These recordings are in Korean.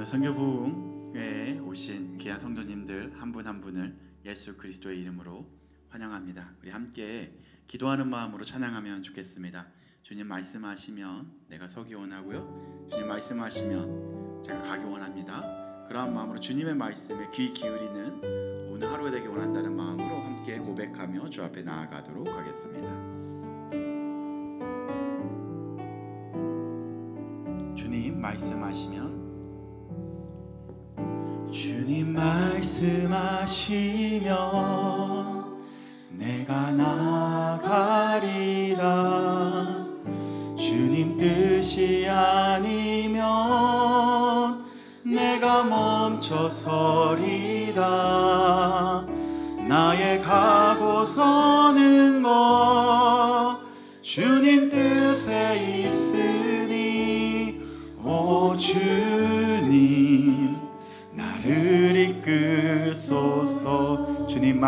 오늘 선교 부흥에 오신 귀한 성도님들 한분한 분을 예수 그리스도의 이름으로 환영합니다. 우리 함께 기도하는 마음으로 찬양하면 좋겠습니다. 주님 말씀하시면 내가 서기 원하고요. 주님 말씀하시면 제가 가기 원합니다. 그러한 마음으로 주님의 말씀에 귀 기울이는 오늘 하루가 되기 원한다는 마음으로 함께 고백하며 주 앞에 나아가도록 하겠습니다. 주님 말씀하시면 주님 말씀하시면 내가 나가리라. 주님 뜻이 아니면 내가 멈춰서리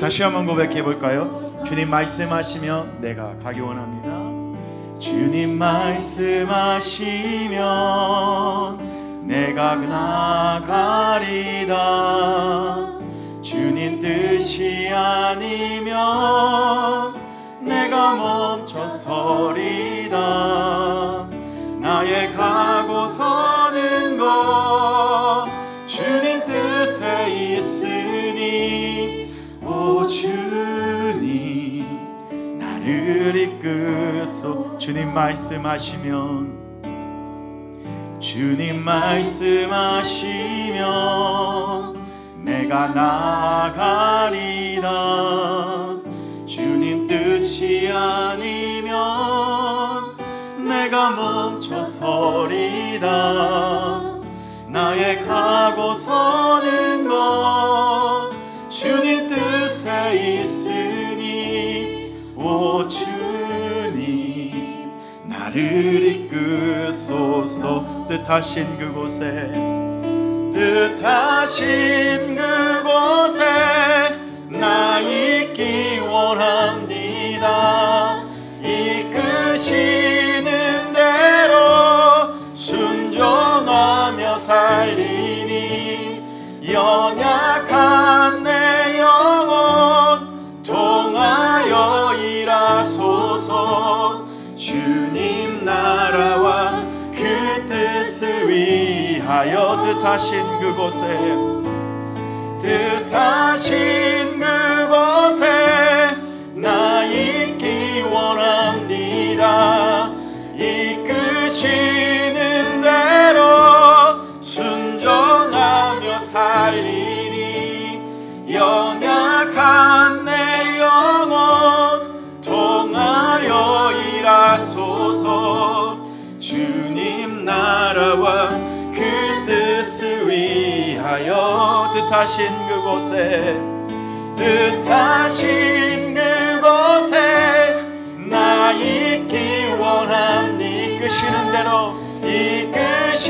다시 한번 고백해 볼까요? 주님 말씀하시면 내가 가기 원합니다. 주님 말씀하시면 내가 나가리다. 주님 뜻이 아니면 내가 멈춰서리 주님 말씀하시면 주님 말씀하시면 내가 나가리라. 주님 뜻이 아니면 내가 멈춰서리다 나의 가고 서는 것 나를 이끄소서. 뜻하신 그곳에 뜻하신 그곳에 나 있기 원합니다. 이끄시는 대로 순종하며 살리니 연약 뜻하신 그곳에 뜻하신 뜻하신 그곳에 뜻하신 그곳에 나 있기 원합니 이끄시는 대로 이끄시는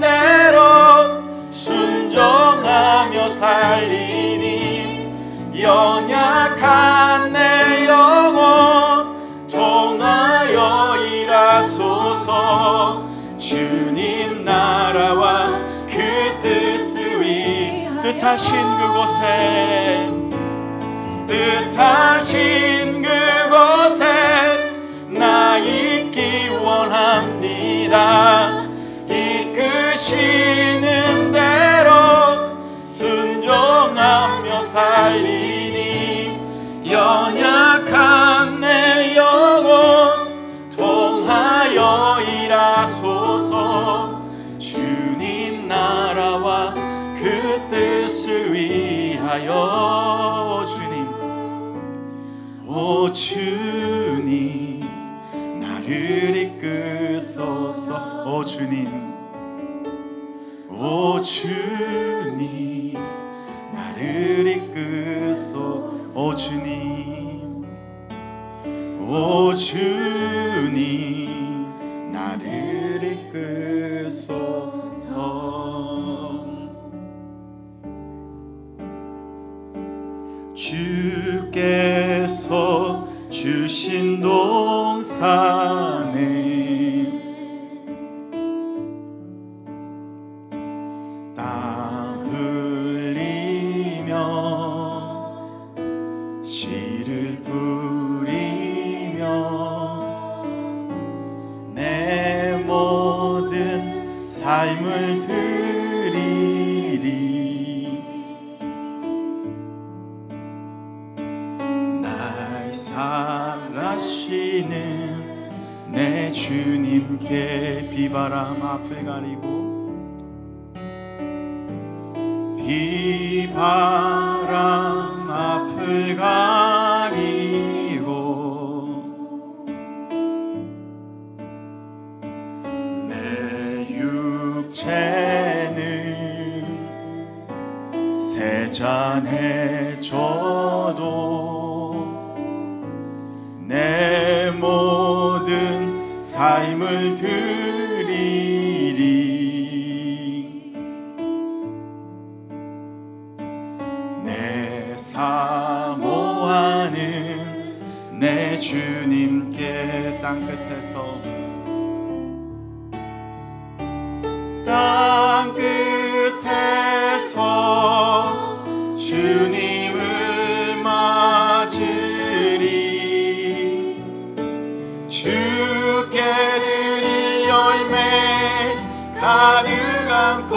대로 순종하며 살리니 연약한 내 영혼 통하여 일하소서. 주님 나라와 뜻하신 그곳에 뜻하신 그곳에 나 있기 원합니다. 이끄시 위하여 주님. 오 주님 나를 이끄소서. 오 주님 오 주님 나를 이끄소서. 오 주님 오 주님. 잔해줘도 내 모든 삶을 들 주님을 맞으리. 주께 드릴 열매 가득한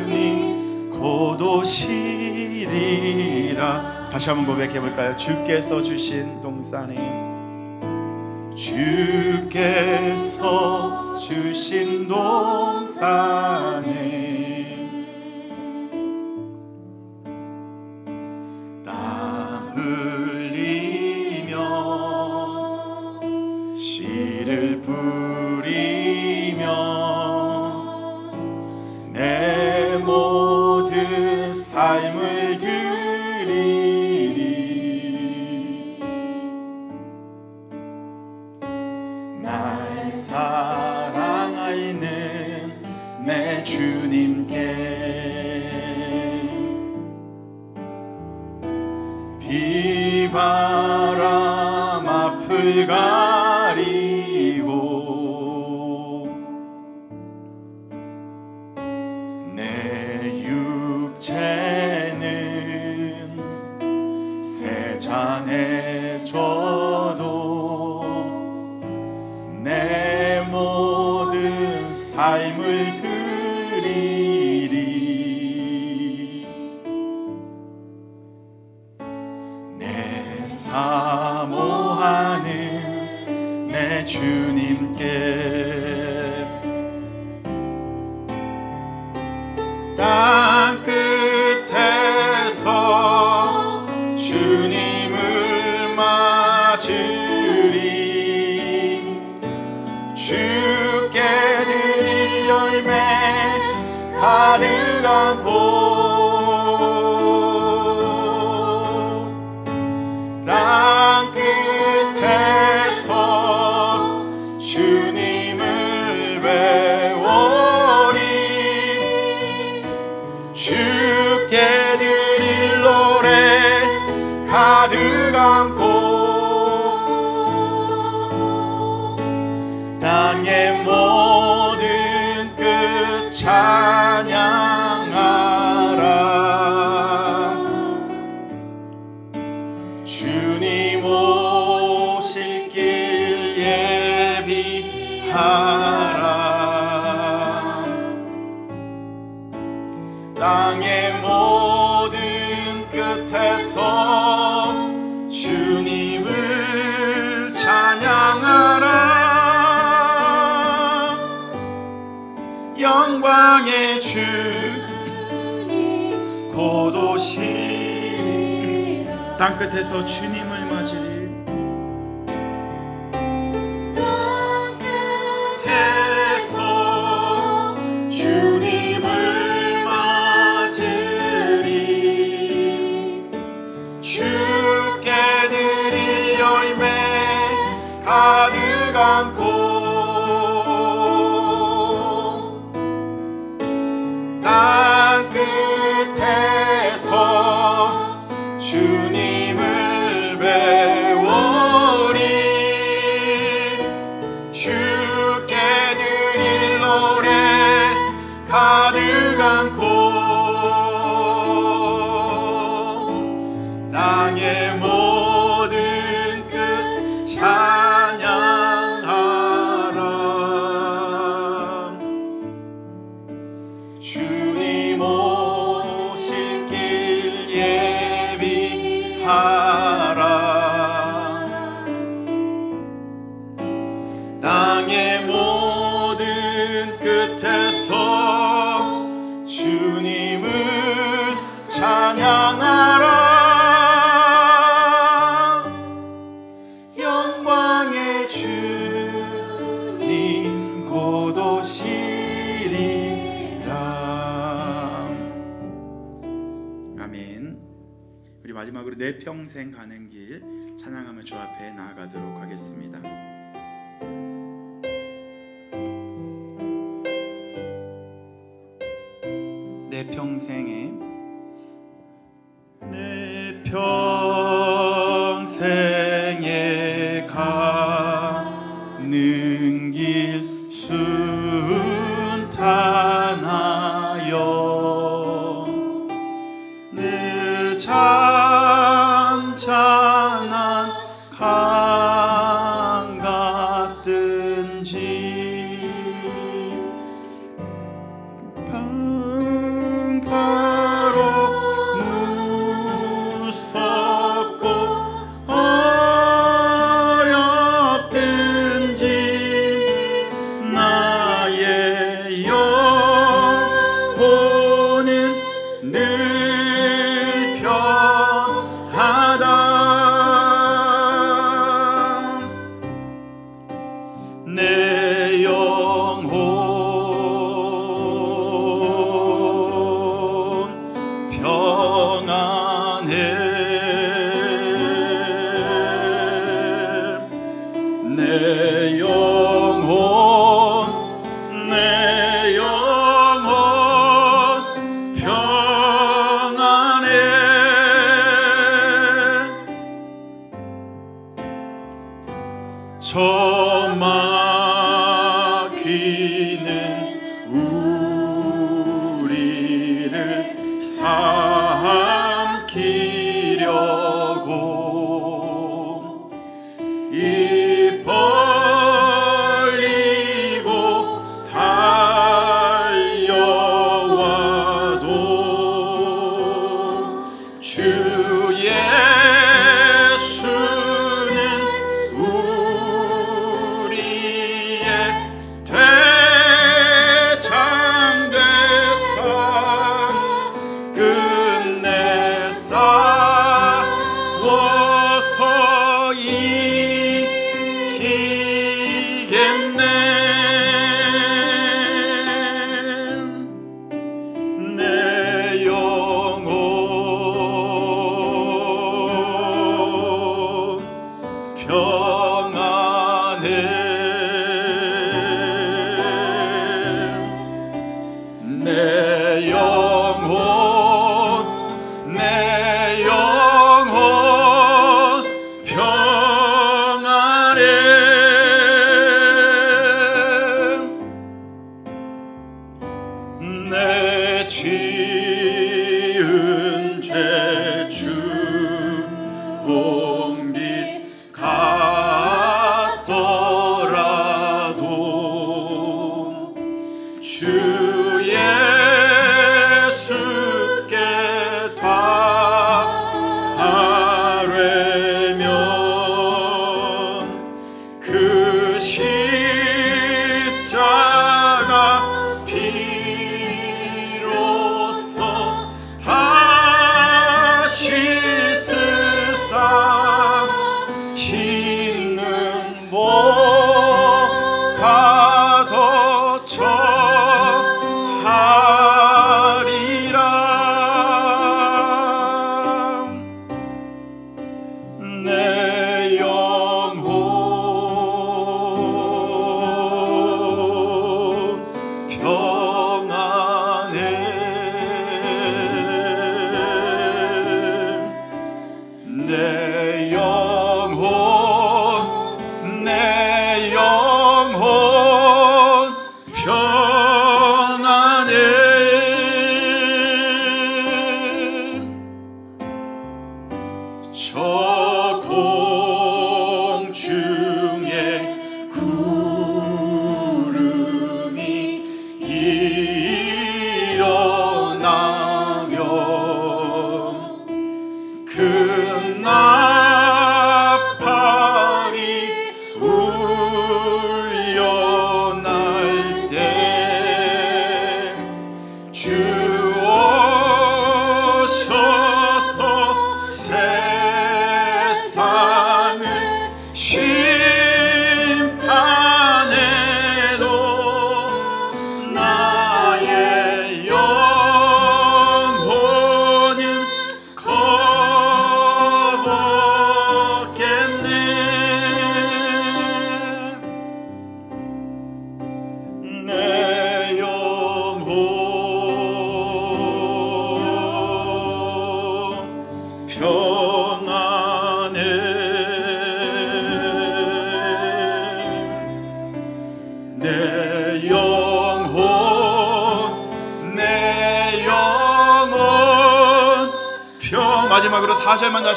주님 곧 오시리라. 다시 한번 고백해 볼까요? 주께서 주신 동산에 주께서 주신 동산에 드리리. 내 사모하는 내 주님 Thy 땅의 모든 끝에서 주님을 찬양하라. 영광의 주 고도시 땅끝에서 주님 campo. 우리 마지막으로 내 평생 가는 길 찬양하며 주 앞에 나아가도록 하겠습니다. 내 평생에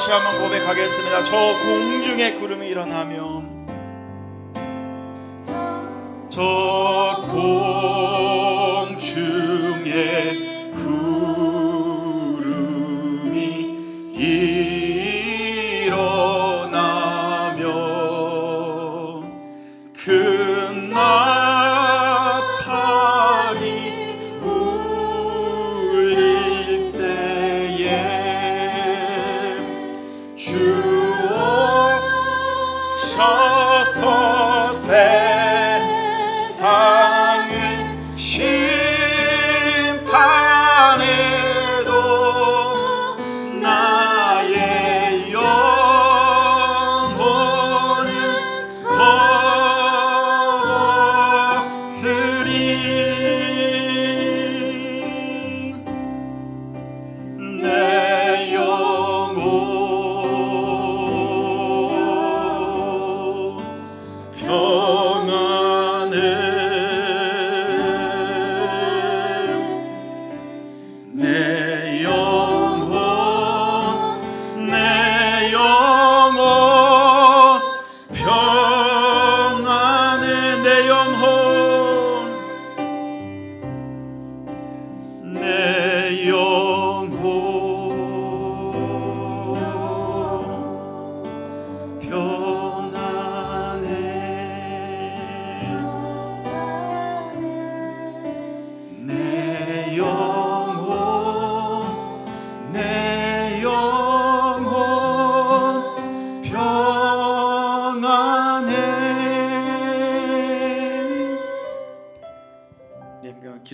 다시 한번 고백하겠습니다. 저 공중의 구름이 일어나면 저 공.